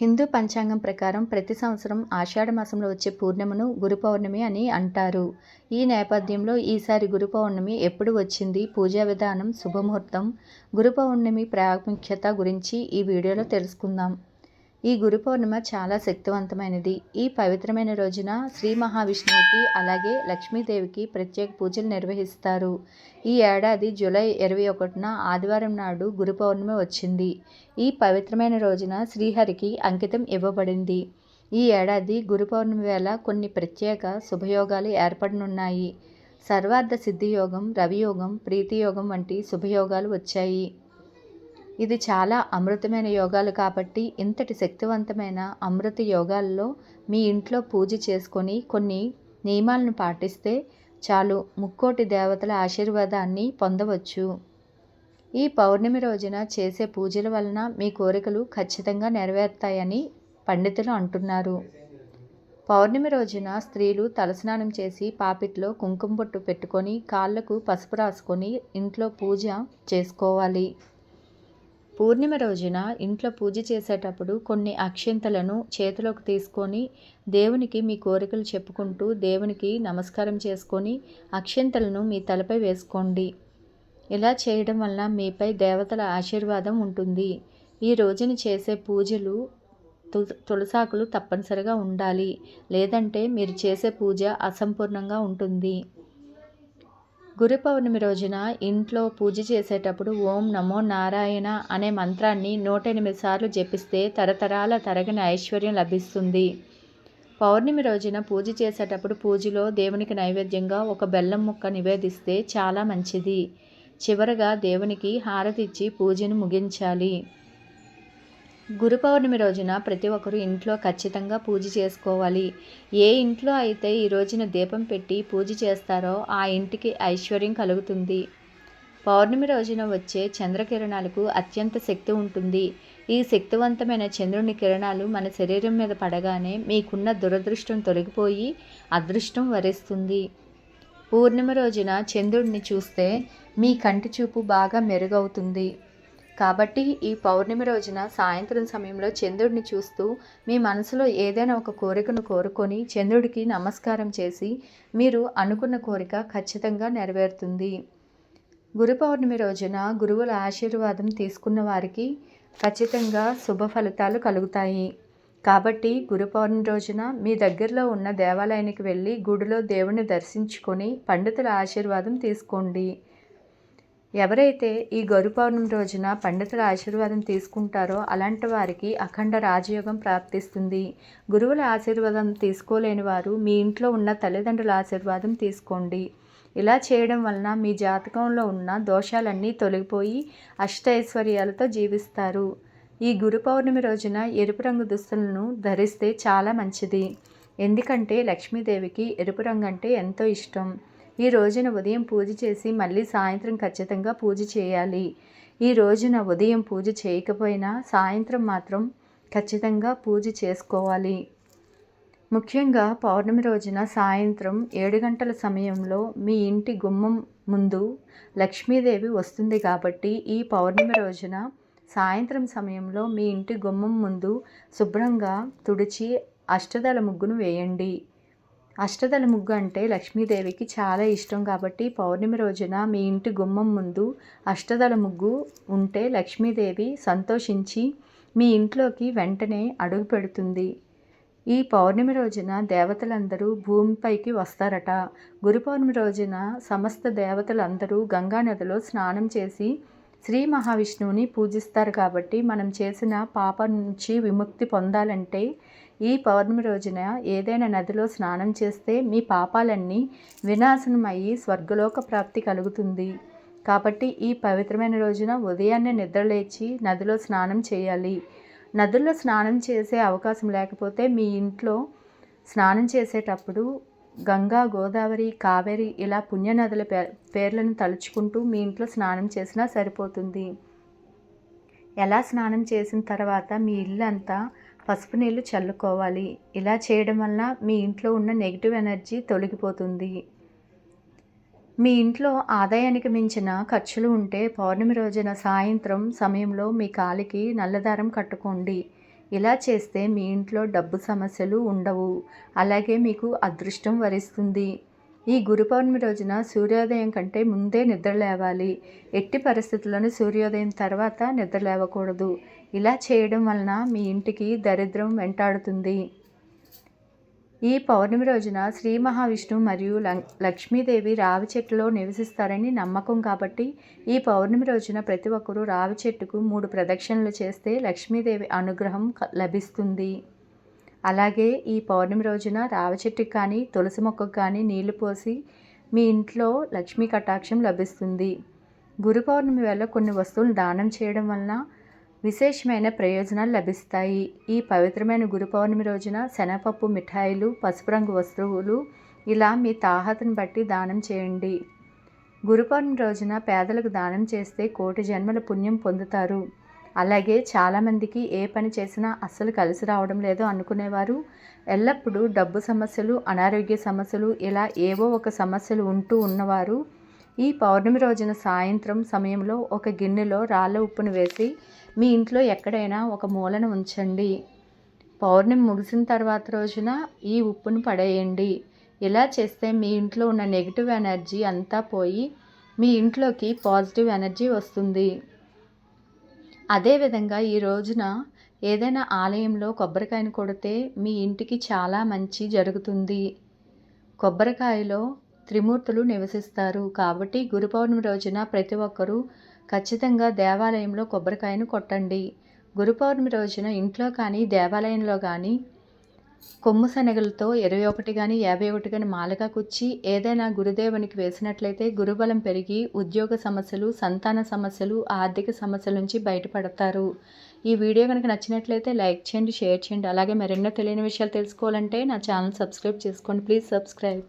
హిందూ పంచాంగం ప్రకారం ప్రతి సంవత్సరం ఆషాఢ మాసంలో వచ్చే పూర్ణిమను గురు పౌర్ణమి అని అంటారు. ఈ నేపథ్యంలో ఈసారి గురు పౌర్ణమి ఎప్పుడు వచ్చింది? పూజా విధానం శుభముహూర్తం గురు పౌర్ణమి ప్రాముఖ్యత గురించి ఈ వీడియోలో తెలుసుకుందాం. ఈ గురు పౌర్ణిమ చాలా శక్తివంతమైనది. ఈ పవిత్రమైన రోజున శ్రీ మహావిష్ణువుకి అలాగే లక్ష్మీదేవికి ప్రత్యేక పూజలు నిర్వహిస్తారు. ఈ ఏడాది జూలై ఇరవై ఒకటిన ఆదివారం నాడు గురు పౌర్ణమి వచ్చింది. ఈ పవిత్రమైన రోజున శ్రీహరికి అంకితం ఇవ్వబడింది. ఈ ఏడాది గురు పౌర్ణమి వేళ కొన్ని ప్రత్యేక శుభయోగాలు ఏర్పడనున్నాయి. సర్వార్థ సిద్ధియోగం రవియోగం ప్రీతియోగం వంటి శుభయోగాలు వచ్చాయి. ఇది చాలా అమృతమైన యోగాలు కాబట్టి ఇంతటి శక్తివంతమైన అమృత యోగాల్లో మీ ఇంట్లో పూజ చేసుకొని కొన్ని నియమాలను పాటిస్తే చాలు ముక్కోటి దేవతల ఆశీర్వాదాన్ని పొందవచ్చు. ఈ పౌర్ణమి రోజున చేసే పూజల వలన మీ కోరికలు ఖచ్చితంగా నెరవేరుతాయని పండితులు అంటున్నారు. పౌర్ణమి రోజున స్త్రీలు తలస్నానం చేసి పాపిట్లో కుంకుమ బొట్టు పెట్టుకొని కాళ్ళకు పసుపు రాసుకొని ఇంట్లో పూజ చేసుకోవాలి. పూర్ణిమ రోజున ఇంట్లో పూజ చేసేటప్పుడు కొన్ని అక్షింతలను చేతిలోకి తీసుకొని దేవునికి మీ కోరికలు చెప్పుకుంటూ దేవునికి నమస్కారం చేసుకొని అక్షింతలను మీ తలపై వేసుకోండి. ఇలా చేయడం వల్ల మీపై దేవతల ఆశీర్వాదం ఉంటుంది. ఈ రోజున చేసే పూజలు తులసాకులు తప్పనిసరిగా ఉండాలి. లేదంటే మీరు చేసే పూజ అసంపూర్ణంగా ఉంటుంది. గురు పౌర్ణమి రోజున ఇంట్లో పూజ చేసేటప్పుడు ఓం నమో నారాయణ అనే మంత్రాన్ని నూట ఎనిమిది సార్లు జపిస్తే తరతరాల తరగని ఐశ్వర్యం లభిస్తుంది. పౌర్ణమి రోజున పూజ చేసేటప్పుడు పూజలో దేవునికి నైవేద్యంగా ఒక బెల్లం ముక్క నివేదిస్తే చాలా మంచిది. చివరగా దేవునికి హారతిచ్చి పూజను ముగించాలి. గురు పౌర్ణమి రోజున ప్రతి ఒక్కరు ఇంట్లో ఖచ్చితంగా పూజ చేసుకోవాలి. ఏ ఇంట్లో అయితే ఈ రోజున దీపం పెట్టి పూజ చేస్తారో ఆ ఇంటికి ఐశ్వర్యం కలుగుతుంది. పౌర్ణమి రోజున వచ్చే చంద్రకిరణాలకు అత్యంత శక్తి ఉంటుంది. ఈ శక్తివంతమైన చంద్రుని కిరణాలు మన శరీరం మీద పడగానే మీకున్న దురదృష్టం తొలగిపోయి అదృష్టం వరిస్తుంది. పూర్ణిమ రోజున చంద్రుడిని చూస్తే మీ కంటి చూపు బాగా మెరుగవుతుంది. కాబట్టి ఈ పౌర్ణమి రోజున సాయంత్రం సమయంలో చంద్రుడిని చూస్తూ మీ మనసులో ఏదైనా ఒక కోరికను కోరుకొని చంద్రుడికి నమస్కారం చేసి మీరు అనుకున్న కోరిక ఖచ్చితంగా నెరవేరుతుంది. గురు పౌర్ణమి రోజున గురువుల ఆశీర్వాదం తీసుకున్న వారికి ఖచ్చితంగా శుభ ఫలితాలు కలుగుతాయి. కాబట్టి గురు పౌర్ణమి రోజున మీ దగ్గరలో ఉన్న దేవాలయానికి వెళ్ళి గుడిలో దేవుని దర్శించుకొని పండితుల ఆశీర్వాదం తీసుకోండి. ఎవరైతే ఈ గరు పౌర్ణమి రోజున పండితుల ఆశీర్వాదం తీసుకుంటారో అలాంటి వారికి అఖండ రాజయోగం ప్రాప్తిస్తుంది. గురువుల ఆశీర్వాదం తీసుకోలేని వారు మీ ఇంట్లో ఉన్న తల్లిదండ్రుల ఆశీర్వాదం తీసుకోండి. ఇలా చేయడం వలన మీ జాతకంలో ఉన్న దోషాలన్నీ తొలగిపోయి అష్టైశ్వర్యాలతో జీవిస్తారు. ఈ గురు పౌర్ణమి రోజున ఎరుపు రంగు దుస్తులను ధరిస్తే చాలా మంచిది. ఎందుకంటే లక్ష్మీదేవికి ఎరుపు రంగు అంటే ఎంతో ఇష్టం. ఈ రోజున ఉదయం పూజ చేసి మళ్ళీ సాయంత్రం ఖచ్చితంగా పూజ చేయాలి. ఈ రోజున ఉదయం పూజ చేయకపోయినా సాయంత్రం మాత్రం ఖచ్చితంగా పూజ చేసుకోవాలి. ముఖ్యంగా పౌర్ణమి రోజున సాయంత్రం ఏడు గంటల సమయంలో మీ ఇంటి గుమ్మం ముందు లక్ష్మీదేవి వస్తుంది కాబట్టి ఈ పౌర్ణమి రోజున సాయంత్రం సమయంలో మీ ఇంటి గుమ్మం ముందు శుభ్రంగా తుడిచి అష్టదళ ముగ్గును వేయండి. అష్టదళ ముగ్గు అంటే లక్ష్మీదేవికి చాలా ఇష్టం కాబట్టి పౌర్ణమి రోజున మీ ఇంటి గుమ్మం ముందు అష్టదళ ముగ్గు ఉంటే లక్ష్మీదేవి సంతోషించి మీ ఇంట్లోకి వెంటనే అడుగు పెడుతుంది. ఈ పౌర్ణమి రోజున దేవతలందరూ భూమిపైకి వస్తారట. గురు పౌర్ణమి రోజున సమస్త దేవతలందరూ గంగా నదిలో స్నానం చేసి శ్రీ మహావిష్ణువుని పూజిస్తారు కాబట్టి మనం చేసిన పాప నుంచి విముక్తి పొందాలంటే ఈ పౌర్ణమి రోజున ఏదైనా నదిలో స్నానం చేస్తే మీ పాపాలన్నీ వినాశనం అయ్యి స్వర్గలోక ప్రాప్తి కలుగుతుంది. కాబట్టి ఈ పవిత్రమైన రోజున ఉదయాన్నే నిద్రలేచి నదిలో స్నానం చేయాలి. నదుల్లో స్నానం చేసే అవకాశం లేకపోతే మీ ఇంట్లో స్నానం చేసేటప్పుడు గంగా గోదావరి కావేరి ఇలా పుణ్యనదుల పేర్లను తలుచుకుంటూ మీ ఇంట్లో స్నానం చేసినా సరిపోతుంది. ఎలా స్నానం చేసిన తర్వాత మీ ఇల్లు అంతా పసుపు నీళ్ళు చల్లుకోవాలి. ఇలా చేయడం వల్ల మీ ఇంట్లో ఉన్న నెగిటివ్ ఎనర్జీ తొలగిపోతుంది. మీ ఇంట్లో ఆదాయానికి మించిన ఖర్చులు ఉంటే పౌర్ణమి రోజున సాయంత్రం సమయంలో మీ కాలికి నల్లదారం కట్టుకోండి. ఇలా చేస్తే మీ ఇంట్లో డబ్బు సమస్యలు ఉండవు. అలాగే మీకు అదృష్టం వరిస్తుంది. ఈ గురు పౌర్ణమి రోజున సూర్యోదయం కంటే ముందే నిద్ర లేవాలి. ఎట్టి పరిస్థితులను సూర్యోదయం తర్వాత నిద్ర లేవకూడదు. ఇలా చేయడం వలన మీ ఇంటికి దరిద్రం వెంటాడుతుంది. ఈ పౌర్ణమి రోజున శ్రీ మహావిష్ణువు మరియు లక్ష్మీదేవి రావి చెట్టులో నివసిస్తారని నమ్మకం కాబట్టి ఈ పౌర్ణమి రోజున ప్రతి ఒక్కరూ రావి చెట్టుకు మూడు ప్రదక్షిణలు చేస్తే లక్ష్మీదేవి అనుగ్రహం లభిస్తుంది. అలాగే ఈ పౌర్ణమి రోజున రావి చెట్టుకు కానీ తులసి మొక్కకు కానీ నీళ్ళు పోసి మీ ఇంట్లో లక్ష్మీ కటాక్షం లభిస్తుంది. గురు పౌర్ణమి వేళ కొన్ని వస్తువులు దానం చేయడం వలన విశేషమైన ప్రయోజనాలు లభిస్తాయి. ఈ పవిత్రమైన గురు పౌర్ణమి రోజున శనగపప్పు మిఠాయిలు పసుపు రంగు వస్తువులు ఇలా మీ తాహతను బట్టి దానం చేయండి. గురు పౌర్ణమి రోజున పేదలకు దానం చేస్తే కోటి జన్మల పుణ్యం పొందుతారు. అలాగే చాలామందికి ఏ పని చేసినా అస్సలు కలిసి రావడం లేదో అనుకునేవారు. ఎల్లప్పుడూ డబ్బు సమస్యలు అనారోగ్య సమస్యలు ఇలా ఏవో ఒక సమస్యలు ఉంటూ ఉన్నవారు ఈ పౌర్ణమి రోజున సాయంత్రం సమయంలో ఒక గిన్నెలో రాళ్ళ ఉప్పును వేసి మీ ఇంట్లో ఎక్కడైనా ఒక మూలను ఉంచండి. పౌర్ణమి ముగిసిన తర్వాత రోజున ఈ ఉప్పును పడేయండి. ఇలా చేస్తే మీ ఇంట్లో ఉన్న నెగిటివ్ ఎనర్జీ అంతా పోయి మీ ఇంట్లోకి పాజిటివ్ ఎనర్జీ వస్తుంది. అదేవిధంగా ఈ రోజున ఏదైనా ఆలయంలో కొబ్బరికాయను కొడితే మీ ఇంటికి చాలా మంచి జరుగుతుంది. కొబ్బరికాయలో త్రిమూర్తులు నివసిస్తారు. కాబట్టి గురు పౌర్ణమి రోజున ప్రతి ఒక్కరూ ఖచ్చితంగా దేవాలయంలో కొబ్బరికాయను కొట్టండి. గురు పౌర్ణమి రోజున ఇంట్లో కానీ దేవాలయంలో కానీ కొమ్ము శనగలతో ఇరవై ఒకటి కానీ యాభై ఒకటి కానీ మాలగా కుచ్చి ఏదైనా గురుదేవునికి వేసినట్లయితే గురుబలం పెరిగి ఉద్యోగ సమస్యలు సంతాన సమస్యలు ఆర్థిక సమస్యల నుంచి బయటపడతారు. ఈ వీడియో కనుక నచ్చినట్లయితే లైక్ చేయండి షేర్ చేయండి. అలాగే మరెన్నో తెలియని విషయాలు తెలుసుకోవాలంటే నా ఛానల్ సబ్స్క్రైబ్ చేసుకోండి. Please subscribe.